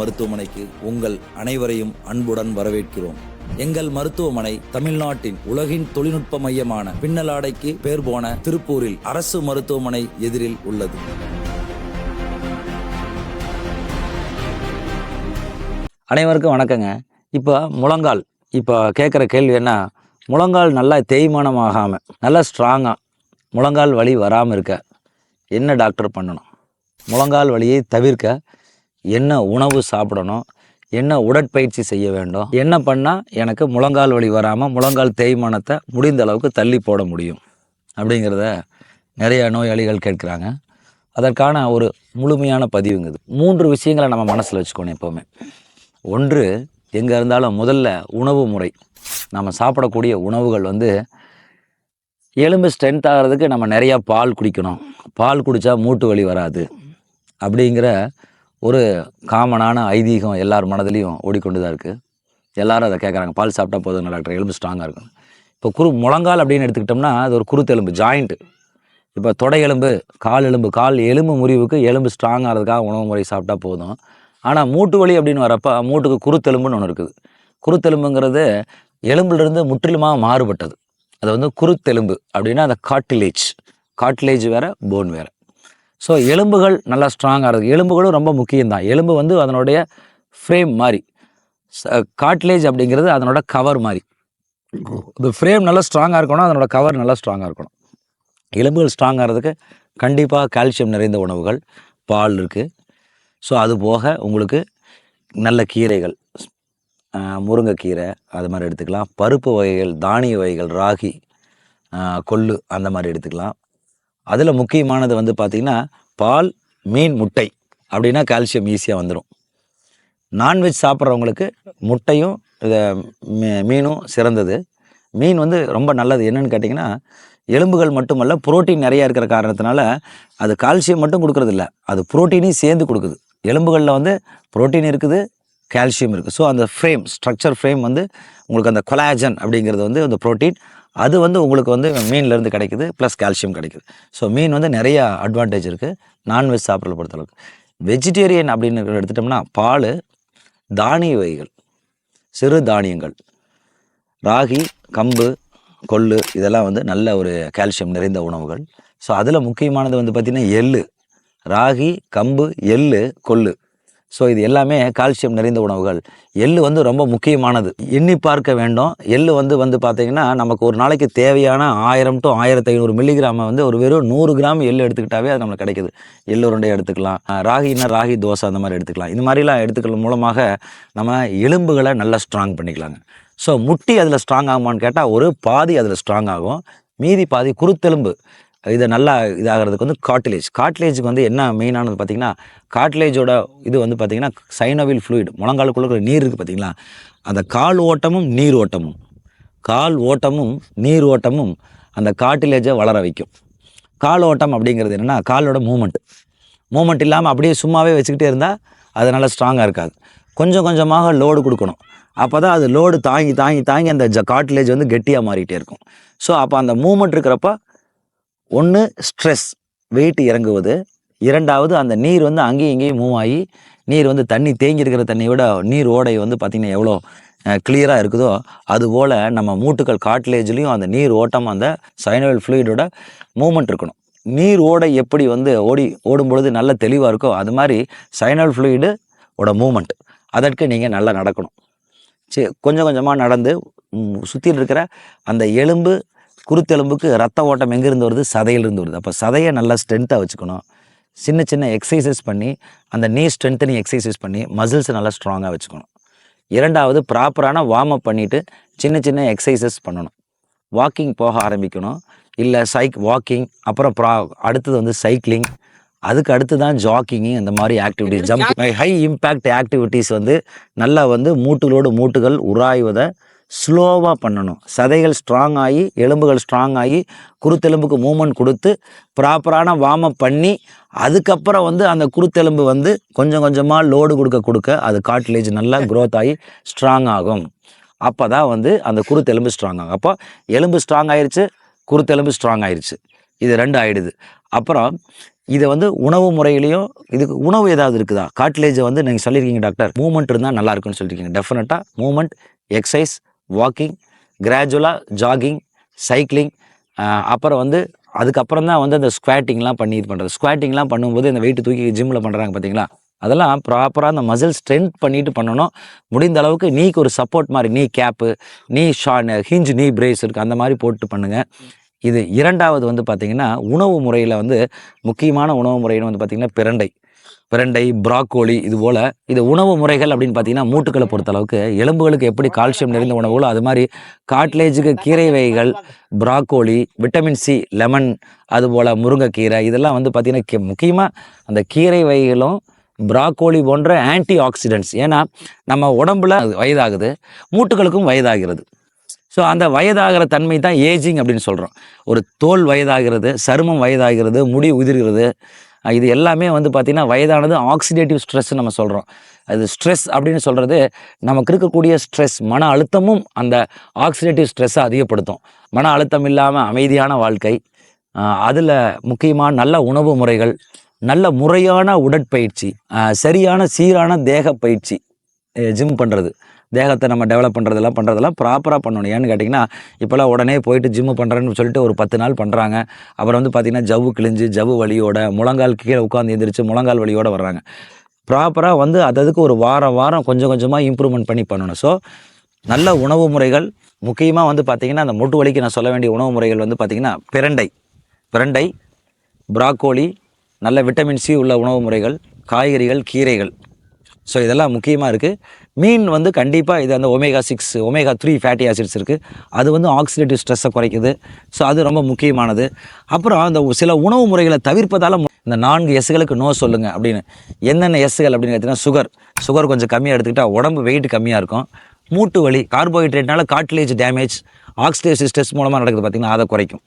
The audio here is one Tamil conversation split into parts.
மருத்துவமனைக்கு உங்கள் அனைவரையும் அன்புடன் வரவேற்கிறோம். எங்கள் மருத்துவமனை தமிழ்நாட்டின் உலகின் தொழில்நுட்ப மையமான பின்னலாடைக்கு பேர் போன திருப்பூரில் அரசு மருத்துவமனை எதிரில் உள்ளது. அனைவருக்கும் வணக்கங்க. இப்போ முழங்கால் இப்போ கேட்குற கேள்வி என்ன? முழங்கால் நல்லா தேய்மானம் ஆகாமல் நல்லா ஸ்ட்ராங்காக முழங்கால் வலி வராமல் இருக்க என்ன டாக்டர் பண்ணணும்? முழங்கால் வலியை தவிர்க்க என்ன உணவு சாப்பிடணும் என்ன உடற்பயிற்சி செய்ய வேண்டும் என்ன பண்ணால் எனக்கு முழங்கால் வலி வராமல் முழங்கால் தேய்மானத்தை முடிந்த அளவுக்கு தள்ளி போட முடியும் அப்படிங்கிறத நிறைய நோயாளிகள் கேட்குறாங்க. அதற்கான ஒரு முழுமையான பதிவுங்குது மூன்று விஷயங்களை நம்ம மனசில் வச்சுக்கணும் எப்போவுமே. ஒன்று எங்கே இருந்தாலும் முதல்ல உணவு முறை. நம்ம சாப்பிடக்கூடிய உணவுகள் வந்து எலும்பு ஸ்ட்ரென்த் ஆகிறதுக்கு நம்ம நிறையா பால் குடிக்கணும். பால் குடித்தா மூட்டு வலி வராது அப்படிங்கிற ஒரு காமனான ஐதீகம் எல்லார் மனதிலையும் ஓடிக்கொண்டு தான் இருக்குது எல்லாரும் அதை கேட்குறாங்க பால் சாப்பிட்டா போதும் டாக்டர் எலும்பு ஸ்ட்ராங்காக இருக்கும் இப்போ குரு முழங்கால் அப்படின்னு எடுத்துக்கிட்டோம்னா அது ஒரு குருத்தெலும்பு ஜாயிண்ட்டு இப்போ தொடை எலும்பு கால் எலும்பு கால் எலும்பு முறிவுக்கு எலும்பு ஸ்ட்ராங் ஆகிறதுக்காக உணவு முறை சாப்பிட்டா போதும். ஆனால் மூட்டு வலி அப்படின்னு வரப்போ மூட்டுக்கு குருத்தெலும்புன்னு ஒன்று இருக்குது. குருத்தெலும்புங்கிறது எலும்புலேருந்து முற்றிலுமாக மாறுபட்டது. அது வந்து குருத்தெலும்பு அப்படின்னா அந்த காட்டிலேஜ் காட்டிலேஜ் வேறு போன் வேறு. ஸோ எலும்புகள் நல்லா ஸ்ட்ராங்காக இருக்குது எலும்புகளும் ரொம்ப முக்கியம்தான். எலும்பு வந்து அதனுடைய ஃப்ரேம் மாதிரி காட்லேஜ் அப்படிங்கிறது அதனோட கவர் மாதிரி இந்த ஃப்ரேம் நல்லா ஸ்ட்ராங்காக இருக்கணும் அதனோட கவர் நல்லா ஸ்ட்ராங்காக இருக்கணும். எலும்புகள் ஸ்ட்ராங்காகிறதுக்கு கண்டிப்பாக கால்சியம் நிறைந்த உணவுகள் பால் இருக்குது ஸோ அது போக உங்களுக்கு நல்ல கீரைகள் முருங்கைக்கீரை அது மாதிரி எடுத்துக்கலாம். பருப்பு வகைகள் தானிய வகைகள் ராகி கொள்ளு அந்த மாதிரி எடுத்துக்கலாம். அதில் முக்கியமானது வந்து பார்த்திங்கன்னா பால் மீன் முட்டை அப்படின்னா கால்சியம் ஈஸியாக வந்துடும் நான்வெஜ் சாப்பிட்றவங்களுக்கு முட்டையும் இதை மீ- மீனும் சிறந்தது. மீன் வந்து ரொம்ப நல்லது. என்னென்னு கேட்டிங்கன்னா எலும்புகள் மட்டுமல்ல புரோட்டீன் நிறையா இருக்கிற காரணத்தினால அது கால்சியம் மட்டும் கொடுக்குறதில்ல. அது புரோட்டீனையும் சேர்ந்து கொடுக்குது. எலும்புகளில் வந்து புரோட்டீன் இருக்குது கால்சியம் இருக்குது ஸோ அந்த ஃப்ரேம் ஸ்ட்ரக்சர் ஃப்ரேம் வந்து உங்களுக்கு அந்த கொலாஜன் அப்படிங்கிறது வந்து அந்த புரோட்டீன் அது வந்து உங்களுக்கு வந்து மீன்லேருந்து கிடைக்குது ப்ளஸ் கால்சியம் கிடைக்குது. ஸோ மீன் வந்து நிறையா அட்வான்டேஜ் இருக்குது நான்வெஜ் சாப்பிட்றத பொறுத்தளவுக்கு. வெஜிடேரியன் அப்படின்னு எடுத்துட்டோம்னா பால் தானிய வகைகள் சிறு தானியங்கள் ராகி கம்பு கொள்ளு இதெல்லாம் வந்து நல்ல ஒரு கால்சியம் நிறைந்த உணவுகள். ஸோ அதில் முக்கியமானது வந்து பார்த்திங்கன்னா எள்ளு. ராகி கம்பு எள்ளு கொள்ளு. ஸோ இது எல்லாமே கால்சியம் நிறைந்த உணவுகள். எள்ளு வந்து ரொம்ப முக்கியமானது. எண்ணி பார்க்க வேண்டும். எள்ளு வந்து வந்து பார்த்திங்கன்னா நமக்கு ஒரு நாளைக்கு தேவையான ஆயிரம் டு ஆயிரத்தி ஐநூறு மில்லிகிராமை வந்து ஒரு வெறும் நூறு கிராம் எள்ளு எடுத்துக்கிட்டாவே அது நம்மளுக்கு கிடைக்குது. எள்ளு உருண்டை எடுத்துக்கலாம். ராகினா ராகின்னா ராகி தோசை அந்த மாதிரி எடுத்துக்கலாம். இந்த மாதிரிலாம் எடுத்துக்கிறது மூலமாக நம்ம எலும்புகளை நல்லா ஸ்ட்ராங் பண்ணிக்கலாங்க. ஸோ முட்டி அதில் ஸ்ட்ராங் ஆகுமான்னு கேட்டால் ஒரு பாதி அதில் ஸ்ட்ராங் ஆகும். மீதி பாதி குருத்தெலும்பு. இதை நல்லா இதாகிறதுக்கு வந்து காட்லேஜ் காட்லேஜுக்கு வந்து என்ன மெயினானது பார்த்தீங்கன்னா காட்லேஜோட இது வந்து பார்த்தீங்கன்னா சைனோவில் ஃப்ளூயிட் முழங்காலுக்குள்ள இருக்கிற நீர் இருக்குது பார்த்தீங்களா? அந்த கால் ஓட்டமும் நீர் ஓட்டமும். கால் ஓட்டமும் நீர் ஓட்டமும் அந்த காட்டிலேஜை வளர வைக்கும். கால் ஓட்டம் அப்படிங்கிறது என்னென்னா காலோட மூமெண்ட் மூமெண்ட் இல்லாமல் அப்படியே சும்மாவே வச்சுக்கிட்டே இருந்தால் அது நல்லா ஸ்ட்ராங்காக இருக்காது. கொஞ்சம் கொஞ்சமாக லோடு கொடுக்கணும். அப்போ தான் அது லோடு தாங்கி தாங்கி தாங்கி அந்த ஜ காட்டிலேஜ் வந்து கெட்டியாக மாறிக்கிட்டே இருக்கும். ஸோ அப்போ அந்த மூமெண்ட் இருக்கிறப்ப ஒன்று ஸ்ட்ரெஸ் வெயிட் இறங்குவது. இரண்டாவது அந்த நீர் வந்து அங்கேயும் இங்கேயும் மூவ் ஆகி நீர் வந்து தண்ணி தேங்கியிருக்கிற தண்ணியை விட நீர் ஓடை வந்து பார்த்திங்கன்னா எவ்வளோ கிளியராக இருக்குதோ அதுபோல் நம்ம மூட்டுக்கள் காட்லேஜ்லேயும் அந்த நீர் ஓட்டம் அந்த சைனவல் ஃப்ளூயிடோட மூமெண்ட் இருக்கணும். நீர் ஓடை எப்படி வந்து ஓடி ஓடும் பொழுது நல்ல தெளிவாக இருக்கோ அது மாதிரி சைனல் ஃப்ளூயிடு ஓட மூமெண்ட் அதற்கு நீங்கள் நல்லா நடக்கணும். சரி கொஞ்சம் கொஞ்சமாக நடந்து சுற்றிட்டு இருக்கிற அந்த எலும்பு குருத்தெலும்புக்கு ரத்த ஓட்டம் எங்கேருந்து வருது? சதையிலிருந்து வருது. அப்போ சதையை நல்லா ஸ்ட்ரென்த்தாக வச்சுக்கணும். சின்ன சின்ன எக்ஸசைசஸ் பண்ணி அந்த நீ ஸ்ட்ரென்த்தனிங் எக்ஸசைஸ் பண்ணி மசில்ஸை நல்லா ஸ்ட்ராங்காக வச்சுக்கணும். இரண்டாவது ப்ராப்பரான வார்ம் அப் பண்ணிவிட்டு சின்ன சின்ன எக்ஸசைசஸ் பண்ணணும். வாக்கிங் போக ஆரம்பிக்கணும். இல்லை சைக் வாக்கிங் அப்புறம் ப்ரா அடுத்தது வந்து சைக்கிளிங் அதுக்கு அடுத்து தான் ஜாக்கிங்கு இந்த மாதிரி activities jump high impact activities வந்து நல்லா வந்து மூட்டுகளோடு மூட்டுகள் உராய்வதை ஸ்லோவாக பண்ணணும். சதைகள் ஸ்ட்ராங் ஆகி எலும்புகள் ஸ்ட்ராங் ஆகி குருத்தெலும்புக்கு மூமெண்ட் கொடுத்து ப்ராப்பரான வார்ம் அப் பண்ணி அதுக்கப்புறம் வந்து அந்த குருத்தெலும்பு வந்து கொஞ்சம் கொஞ்சமாக லோடு கொடுக்க கொடுக்க அது காட்லேஜ் நல்லா க்ரோத் ஆகி ஸ்ட்ராங் ஆகும். அப்போ தான் வந்து அந்த குருத்தெலும்பு ஸ்ட்ராங் ஆகும். அப்போ எலும்பு ஸ்ட்ராங் ஆயிடுச்சு குருத்தெலும்பு ஸ்ட்ராங் ஆயிடுச்சு இது ரெண்டு ஆயிடுது. அப்புறம் இதை வந்து உணவு முறையிலையும் இதுக்கு உணவு ஏதாவது இருக்குதா? காட்லேஜை வந்து நீங்கள் சொல்லியிருக்கீங்க டாக்டர் மூமெண்ட் இருந்தால் நல்லா இருக்குன்னு சொல்லியிருக்கீங்க. டெஃபினட்டாக மூமெண்ட் எக்ஸசைஸ் வாக்கிங் கிராஜுவலாக ஜாகிங் சைக்கிளிங் அப்புறம் வந்து அதுக்கப்புறம் தான் வந்து அந்த ஸ்குவாட்டிங்லாம் பண்ணி இது பண்ணுறது ஸ்குவாட்டிங்லாம் பண்ணும்போது இந்த வெயிட் தூக்கி ஜிம்மில் பண்ணுறாங்க பார்த்தீங்களா அதெல்லாம் ப்ராப்பராக அந்த மசில் ஸ்ட்ரென்த் பண்ணிட்டு பண்ணணும். முடிந்த அளவுக்கு நீக்கு ஒரு சப்போர்ட் மாதிரி நீ கேப்பு நீ ஷான் ஹிஞ்ச் நீ பிரேஸ் இருக்குது அந்த மாதிரி போட்டு பண்ணுங்கள் இது இரண்டாவது வந்து பார்த்திங்கன்னா உணவு முறையில் வந்து முக்கியமான உணவு முறைன்னு வந்து பார்த்திங்கன்னா பிரண்டை. பிரண்டை ப்ராக்கோலி இது போல் இது உணவு முறைகள் அப்படின்னு பார்த்தீங்கன்னா மூட்டுக்களை பொறுத்த அளவுக்கு எலும்புகளுக்கு எப்படி கால்சியம் நிறைந்த உணவுகளோ அது மாதிரி காட்லேஜுக்கு கீரை வகைகள் ப்ராக்கோலி விட்டமின் சி லெமன் அதுபோல் முருங்கைக்கீரை இதெல்லாம் வந்து பார்த்திங்கன்னா முக்கியமாக அந்த கீரை வகைகளும் ப்ராக்கோலி போன்ற ஆன்டி ஆக்சிடென்ட்ஸ் ஏன்னா நம்ம உடம்புல வயதாகுது மூட்டுகளுக்கும் வயதாகிறது. ஸோ அந்த வயதாகிற தன்மை தான் ஏஜிங் அப்படின்னு சொல்கிறோம் ஒரு தோல் வயதாகிறது சருமம் வயதாகிறது முடி உதிர்கிறது இது எல்லாமே வந்து பார்த்திங்கன்னா வயதானது ஆக்சிடேட்டிவ் ஸ்ட்ரெஸ் நம்ம சொல்கிறோம் அது ஸ்ட்ரெஸ் அப்படின்னு சொல்கிறது நமக்கு இருக்கக்கூடிய ஸ்ட்ரெஸ் மன அழுத்தமும் அந்த ஆக்சிடேட்டிவ் ஸ்ட்ரெஸ்ஸை அதிகப்படுத்தும். மன அழுத்தம் இல்லாமல் அமைதியான வாழ்க்கை அதில் முக்கியமான நல்ல உணவு முறைகள் நல்ல முறையான உடற்பயிற்சி சரியான சீரான தேக பயிற்சி ஜிம் பண்ணுறது தேகத்தை நம்ம டெவலப் பண்ணுறதெல்லாம் பண்ணுறதெல்லாம் ப்ராப்பராக பண்ணணும். ஏன்னு கேட்டிங்கன்னா இப்போல்லாம் உடனே போயிட்டு ஜிம்மு பண்ணுறேன்னு சொல்லிட்டு ஒரு பத்து நாள் பண்ணுறாங்க அப்புறம் வந்து பார்த்திங்கன்னா ஜவ்வு கிழிஞ்சு ஜவ்வு வலியோட முழங்கால் கீழே உட்காந்து எந்திரிச்சு முழங்கால் வலியோட வர்றாங்க. ப்ராப்பராக வந்து அததுக்கு ஒரு வாரம் வாரம் கொஞ்சம் கொஞ்சமாக இம்ப்ரூவ்மெண்ட் பண்ணி பண்ணணும். ஸோ நல்ல உணவு முறைகள் முக்கியமாக வந்து பார்த்திங்கன்னா அந்த முட்டு வலிக்கு நான் சொல்ல வேண்டிய உணவு முறைகள் வந்து பார்த்திங்கன்னா பிரண்டை. பிரண்டை ப்ராக்கோலி நல்ல விட்டமின் சி உள்ள உணவு முறைகள் காய்கறிகள் கீரைகள். ஸோ இதெல்லாம் முக்கியமாக இருக்குது மீன் வந்து கண்டிப்பாக இது அந்த omega six omega three fatty acids இருக்குது அது வந்து ஆக்சிடேட்டிவ் ஸ்ட்ரெஸ்ஸை குறைக்குது. ஸோ அது ரொம்ப முக்கியமானது. அப்புறம் அந்த சில உணவு முறைகளை தவிர்ப்பதால் இந்த நான்கு எஸ்களுக்கு நோ சொல்லுங்கள் அப்படின்னு. என்னென்ன எஸ்கள் அப்படின்னு கேட்டிங்கன்னா சுகர் சுகர் கொஞ்சம் கம்மியாக எடுத்துக்கிட்டால் உடம்பு வெயிட் கம்மியாக இருக்கும். மூட்டு வலி கார்போஹைட்ரேட்னால காட்லேஜ் டேமேஜ் ஆக்சிடேட்டிவ் ஸ்ட்ரெஸ் மூலமாக நடக்குது பார்த்திங்கன்னா அதை குறைக்கும்.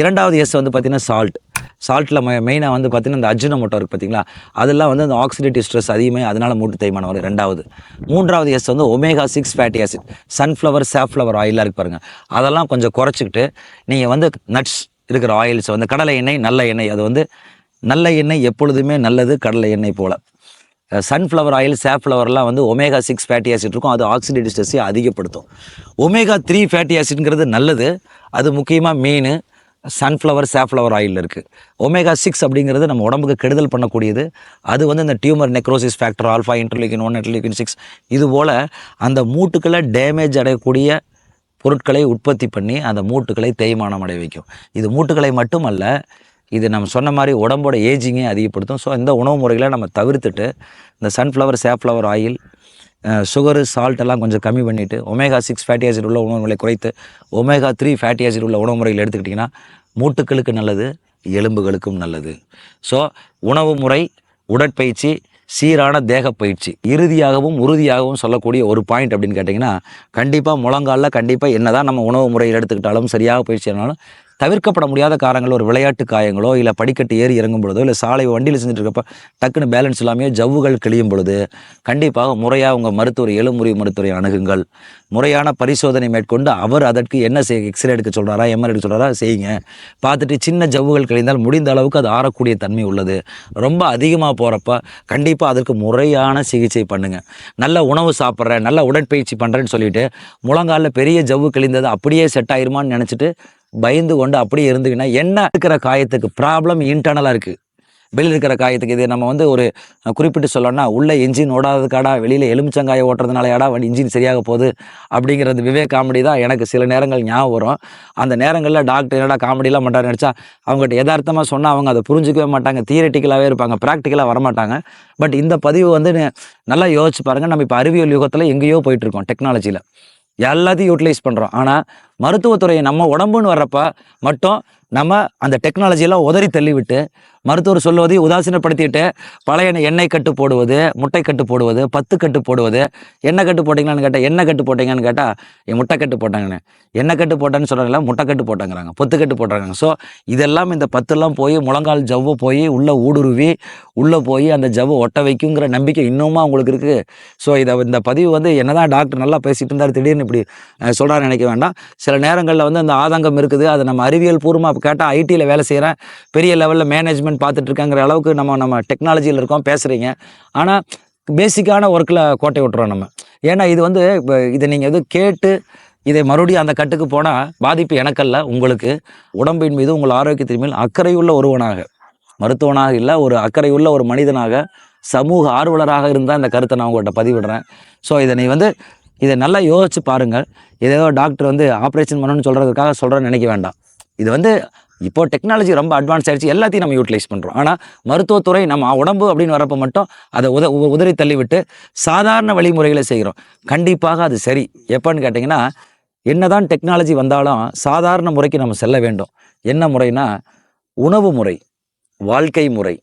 இரண்டாவது எஸ் வந்து பார்த்திங்கன்னா சால்ட் சால்ட்டில் மெயினாக வந்து பார்த்திங்கன்னா இந்த அஜினமோட்டோ இருக்குது பார்த்தீங்களா அதெல்லாம் வந்து அந்த ஆக்சிடேட்டிவ் ஸ்ட்ரெஸ் அதிகமாக அதனால் மூட்டு தேய்மானம் வரும். ரெண்டாவது. மூன்றாவது எஸ் வந்து omega six fatty acid sunflower safflower ஆயிலாக இருக்கு பாருங்கள் அதெல்லாம் கொஞ்சம் குறைச்சிக்கிட்டு நீங்கள் வந்து நட்ஸ் இருக்கிற ஆயில்ஸ் வந்து கடலை எண்ணெய் நல்ல எண்ணெய் அது வந்து நல்ல எண்ணெய் எப்பொழுதுமே நல்லது கடலை எண்ணெய் போல். சன்ஃப்ளவர் ஆயில் சேஃப்ளவர்லாம் வந்து ஒமேகா சிக்ஸ் ஃபேட்டி ஆசிட் இருக்கும் அது ஆக்சிடேட்டிவ் ஸ்ட்ரெஸ்ஸை அதிகப்படுத்தும். ஒமேகா த்ரீ ஃபேட்டி ஆசிட்ங்கிறது நல்லது அது முக்கியமாக மீன் சன்ஃப்ளவர் சாஃப்ளவர் ஆயில் இருக்குது ஒமேகா சிக்ஸ் அப்படிங்கிறது நம்ம உடம்புக்கு கெடுதல் பண்ணக்கூடியது. அது வந்து இந்த tumour necrosis factor alpha interleukin one interleukin six இது போல் அந்த மூட்டுக்களை டேமேஜ் அடையக்கூடிய பொருட்களை உற்பத்தி பண்ணி அந்த மூட்டுக்களை தேய்மானம் அடைய வைக்கும். இது மூட்டுக்களை மட்டுமல்ல இது நம்ம சொன்ன மாதிரி உடம்போட ஏஜிங்கை அதிகப்படுத்தும். ஸோ இந்த உணவு முறைகளை நம்ம தவிர்த்துட்டு இந்த sunflower safflower oil sugar salt எல்லாம் கொஞ்சம் கம்மி பண்ணிவிட்டு ஒமேகா சிக்ஸ் ஃபேட்டி ஆசிட் உள்ள உணவு முறைகளை குறைத்து ஒமேகா த்ரீ ஃபேட்டி ஆசிட் உள்ள உணவு முறையில் எடுத்துக்கிட்டிங்கன்னா மூட்டுக்களுக்கு நல்லது எலும்புகளுக்கும் நல்லது. ஸோ உணவு முறை உடற்பயிற்சி சீரான தேக பயிற்சி. இறுதியாகவும் உறுதியாகவும் சொல்லக்கூடிய ஒரு பாயிண்ட் அப்படின்னு கேட்டிங்கன்னா கண்டிப்பாக முழங்காலில் கண்டிப்பாக என்னதான் நம்ம உணவு முறையில் எடுத்துக்கிட்டாலும் சரியாக பயிற்சி ஆனாலும் தவிர்க்கப்பட முடியாத காரணங்கள் ஒரு விளையாட்டு காயங்களோ இல்லை படிக்கட்டு ஏறி இறங்கும் பொழுதோ இல்லை சாலை வண்டியில் செஞ்சுட்டு இருக்கப்ப டக்குன்னு பேலன்ஸ் இல்லாமையோ ஜவ்வுகள் கிளியும் பொழுது கண்டிப்பாக முறையாக உங்கள் மருத்துவர் எலும்புரி மருத்துவரை அணுகுங்கள். முறையான பரிசோதனை மேற்கொண்டு அவர் அதற்கு என்ன செய் எக்ஸ்ரே எடுக்க சொல்கிறாரா எம்ஆர் எடுக்க சொல்கிறாரா செய்யுங்க. பார்த்துட்டு சின்ன ஜவ்வுகள் கிழிந்தால் முடிந்த அளவுக்கு அது ஆறக்கூடிய தன்மை உள்ளது. ரொம்ப அதிகமாக போகிறப்ப கண்டிப்பாக அதற்கு முறையான சிகிச்சை பண்ணுங்கள் நல்ல உணவு சாப்பிட்றேன் நல்ல உடற்பயிற்சி பண்ணுறேன்னு சொல்லிட்டு முழங்காலில் பெரிய ஜவ்வு கிழிந்தது அப்படியே செட் ஆயிருமான்னு நினச்சிட்டு பயந்து கொண்டு அப்படியே இருந்துக்கினா என்ன இருக்கிற காயத்துக்கு ப்ராப்ளம் இன்டர்னலாக இருக்குது வெளியில் இருக்கிற காயத்துக்கு இது நம்ம வந்து ஒரு குறிப்பிட்டு சொல்லணும்னா உள்ள இன்ஜின் ஓடாததுக்காடா வெளியில் எலுமிச்சங்காயை ஓட்டுறதுனாலயாடா வண்டி இன்ஜின் சரியாக போகுது அப்படிங்கிறது விவேக் காமெடி தான் எனக்கு சில நேரங்கள் ஞாபகம் வரும். அந்த நேரங்களில் டாக்டர் என்னடா காமெடிலாம் பண்ணுறாரு நினச்சா அவங்ககிட்ட யதார்த்தமாக சொன்னால் அவங்க அதை புரிஞ்சுக்கவே மாட்டாங்க. தியரட்டிக்கலாகவே இருப்பாங்க ப்ராக்டிக்கலாக வரமாட்டாங்க. பட் இந்த பதிவு வந்து நல்லா யோசிச்சு பாருங்கள் நம்ம இப்போ அறிவியல் யுகத்தில் எங்கேயோ போயிட்டுருக்கோம் டெக்னாலஜியில் எல்லாத்தையும் யூட்டிலைஸ் பண்ணுறோம் ஆனால் மருத்துவத்துறையை நம்ம உடம்புன்னு வர்றப்ப மட்டும் நம்ம அந்த டெக்னாலஜியெல்லாம் உதறி தள்ளிவிட்டு மருத்துவர் சொல்லுவதை உதாசீனப்படுத்திட்டு பழைய எண்ணெய் கட்டு போடுவது முட்டை கட்டு போடுவது பத்து கட்டு போடுவது எண்ணெய் கட்டு போட்டிங்களான்னு கேட்டால் எண்ணெய் கட்டு போட்டீங்கன்னு கேட்டால் என் முட்டை கட்டு போட்டாங்கன்னு எண்ணெய் கட்டு போட்டேன்னு சொல்கிறாங்களா முட்டை கட்டு போட்டாங்கிறாங்க பொத்து கட்டு போட்டாங்க ஸோ இதெல்லாம் இந்த பத்துலாம் போய் முழங்கால் ஜவ்வு போய் உள்ளே ஊடுருவி உள்ளே போய் அந்த ஜவ்வு ஒட்ட வைக்குங்கிற நம்பிக்கை இன்னுமா அவங்களுக்கு இருக்குது ஸோ இதை இந்த பதிவு வந்து என்னதான் டாக்டர் நல்லா பேசிகிட்டு இருந்தார் திடீர்னு இப்படி சொல்கிறாரு நினைக்க வேண்டாம். சில நேரங்களில் வந்து அந்த ஆதங்கம் இருக்குது. அதை நம்ம அறிவியல் பூர்வமாக கேட்டால் ஐடியில் வேலை செய்கிறேன் பெரிய லெவலில் மேனேஜ்மெண்ட் டிபார்ட்மெண்ட் பார்த்துட்டு இருக்காங்கிற அளவுக்கு நம்ம நம்ம டெக்னாலஜியில் இருக்கோம் பேசுகிறீங்க ஆனால் பேசிக்கான ஒர்க்கில் கோட்டை விட்டுறோம் நம்ம. ஏன்னா இது வந்து இப்போ இதை நீங்கள் எது கேட்டு இதை மறுபடியும் அந்த கட்டுக்கு போனால் பாதிப்பு எனக்கல்ல உங்களுக்கு. உடம்பின் மீது உங்கள் ஆரோக்கியத்தின் மேல் அக்கறையுள்ள ஒருவனாக மருத்துவனாக இல்லை ஒரு அக்கறையுள்ள ஒரு மனிதனாக சமூக ஆர்வலராக இருந்தால் இந்த கருத்தை நான் உங்கள்கிட்ட பதிவிடுறேன். ஸோ இதை நீ வந்து இதை நல்லா யோசிச்சு பாருங்கள் ஏதோ டாக்டர் வந்து ஆப்ரேஷன் பண்ணணும்னு சொல்கிறதுக்காக சொல்கிறேன்னு நினைக்க வேண்டாம். இது வந்து இப்போ டெக்னாலஜி ரொம்ப அட்வான்ஸ் ஆயிடுச்சு. எல்லாத்தையும் நம்ம யூட்டிலைஸ் பண்ணுறோம் ஆனால் மருத்துவத்துறை நம்ம உடம்பு அப்படின்னு வரப்போ மட்டும் அதை உத உ- உதறி தள்ளிவிட்டு சாதாரண வழிமுறைகளை செய்கிறோம். கண்டிப்பாக அது சரி. எப்போன்னு கேட்டிங்கன்னா என்னதான் டெக்னாலஜி வந்தாலும் சாதாரண முறைக்கு நம்ம செல்ல வேண்டும். என்ன முறைனா உணவு முறை வாழ்க்கை முறை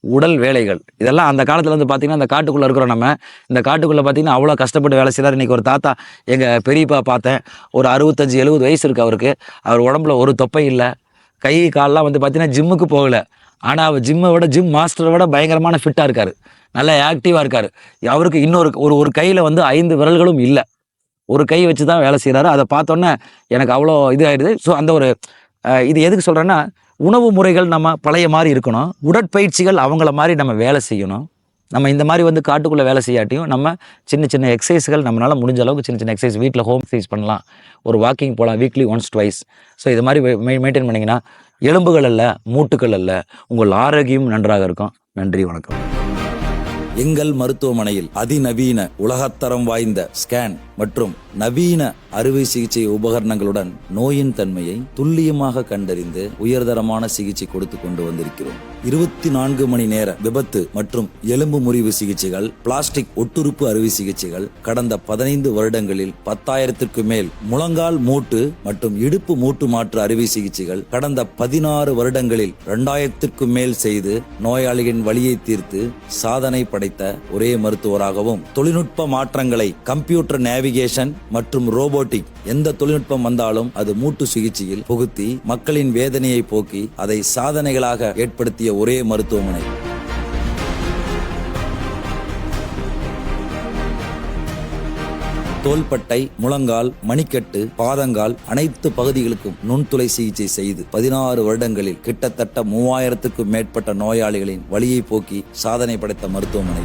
உடல் வேலைகள். இதெல்லாம் அந்த காலத்தில் வந்து பார்த்திங்கன்னா அந்த காட்டுக்குள்ளே இருக்கிறோம் நம்ம. இந்த காட்டுக்குள்ளே பார்த்தீங்கன்னா அவ்வளோ கஷ்டப்பட்டு வேலை செய்தார். இன்றைக்கி ஒரு தாத்தா எங்கள் பெரியப்பா பார்த்தேன். ஒரு அறுபத்தஞ்சு எழுபது வயசு இருக்குது அவருக்கு. அவர் உடம்புல ஒரு தொப்பை இல்லை. கை கால்லாம் வந்து பார்த்தீங்கன்னா ஜிம்முக்கு போகலை. ஆனால் அவர் ஜிம்மை விட ஜிம் மாஸ்டரை விட பயங்கரமான ஃபிட்டாக இருக்கார். நல்லா ஆக்டிவாக இருக்கார். அவருக்கு இன்னொரு ஒரு ஒரு கையில் வந்து ஐந்து விரல்களும் இல்லை. ஒரு கை வச்சு தான் வேலை செய்கிறாரு அதை பார்த்தோன்னே எனக்கு அவ்வளோ இது ஆயிடுது. ஸோ அந்த ஒரு இது எதுக்கு சொல்கிறேன்னா உணவு முறைகள் நம்ம பழைய மாதிரி இருக்கணும். உடற்பயிற்சிகள் அவங்கள மாதிரி நம்ம வேலை செய்யணும். நம்ம இந்த மாதிரி வந்து காட்டுக்குள்ளே வேலை செய்யாட்டியும் நம்ம சின்ன சின்ன எக்ஸசைஸ்கள் நம்மளால் முடிஞ்ச அளவுக்கு சின்ன சின்ன எக்ஸசைஸ் வீட்டில் ஹோம் எக்ஸசைஸ் பண்ணலாம். ஒரு வாக்கிங் போகலாம் வீக்லி ஒன்ஸ் ட்வைஸ் ஸோ இது மாதிரி மெயின்டைன் பண்ணிங்கன்னா எலும்புகள் அல்ல மூட்டுகள் அல்ல உங்கள் ஆரோக்கியம் நன்றாக இருக்கும். நன்றி வணக்கம். எங்கள் மருத்துவமனையில் அதிநவீன உலகத்தரம் வாய்ந்த ஸ்கேன் மற்றும் நவீன அறுவை சிகிச்சை உபகரணங்களுடன் நோயின் தன்மையை துல்லியமாக கண்டறிந்து உயர்தரமான சிகிச்சை கொடுத்து கொண்டு வந்திருக்கிறோம். இருபத்தி நான்கு மணி நேர விபத்து மற்றும் எலும்பு முறிவு சிகிச்சைகள் பிளாஸ்டிக் ஒட்டுறுப்பு அறுவை சிகிச்சைகள் கடந்த பதினைந்து வருடங்களில் பத்தாயிரத்திற்கு மேல் முழங்கால் மூட்டு மற்றும் இடுப்பு மூட்டு மாற்று அறுவை சிகிச்சைகள் கடந்த பதினாறு வருடங்களில் இரண்டாயிரத்திற்கும் மேல் செய்து நோயாளியின் வழியை தீர்த்து சாதனை படைத்த ஒரே மருத்துவராகவும் தொழில்நுட்ப மாற்றங்களை கம்ப்யூட்டர் நேவிகேஷன் மற்றும் ரோபோட்டிக் எந்த தொழில்நுட்பம் வந்தாலும் அது மூட்டு சிகிச்சையில் புகுத்தி மக்களின் வேதனையை போக்கி அதை சாதனைகளாக ஏற்படுத்திய ஒரே மருத்துவமனை. தோள்பட்டை முழங்கால் மணிக்கட்டு பாதங்கால் அனைத்து பகுதிகளுக்கும் நுண்துளை சிகிச்சை செய்து பதினாறு வருடங்களில் கிட்டத்தட்ட மூவாயிரத்துக்கும் மேற்பட்ட நோயாளிகளின் வழியை போக்கி சாதனை படைத்த மருத்துவமனை.